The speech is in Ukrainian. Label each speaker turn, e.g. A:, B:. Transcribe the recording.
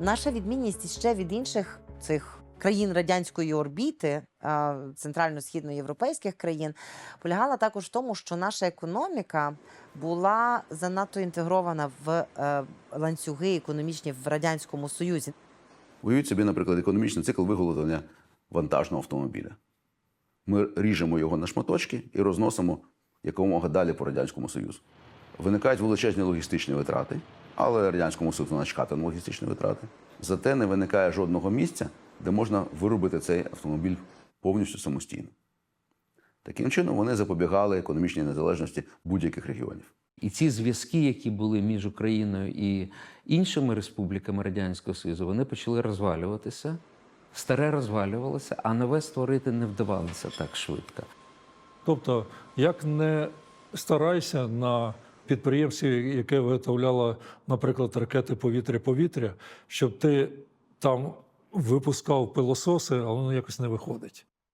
A: Наша відмінність ще від інших цих країн радянської орбіти, центрально-східноєвропейських країн, полягала також в тому, що наша економіка була занадто інтегрована в е, ланцюги економічні в радянському союзі.
B: Уявіть собі, наприклад, економічний цикл виготовлення вантажного автомобіля. Ми ріжемо його на шматочки і розносимо якомога далі по Радянському Союзу. Виникають величезні логістичні витрати, але Радянському Союзу начхати на логістичні витрати. Зате не виникає жодного місця, де можна виробити цей автомобіль повністю самостійно. Таким чином, вони запобігали економічній незалежності будь-яких регіонів.
C: І ці зв'язки, які були між Україною і іншими республіками Радянського Союзу, вони почали розвалюватися. Старе розвалювалося, а нове створити не вдавалося так швидко.
D: Тобто, як не старайся на підприємстві, яке виготовляло, наприклад, ракети повітря-повітря, щоб ти там випускав пилососи, а воно якось не виходить.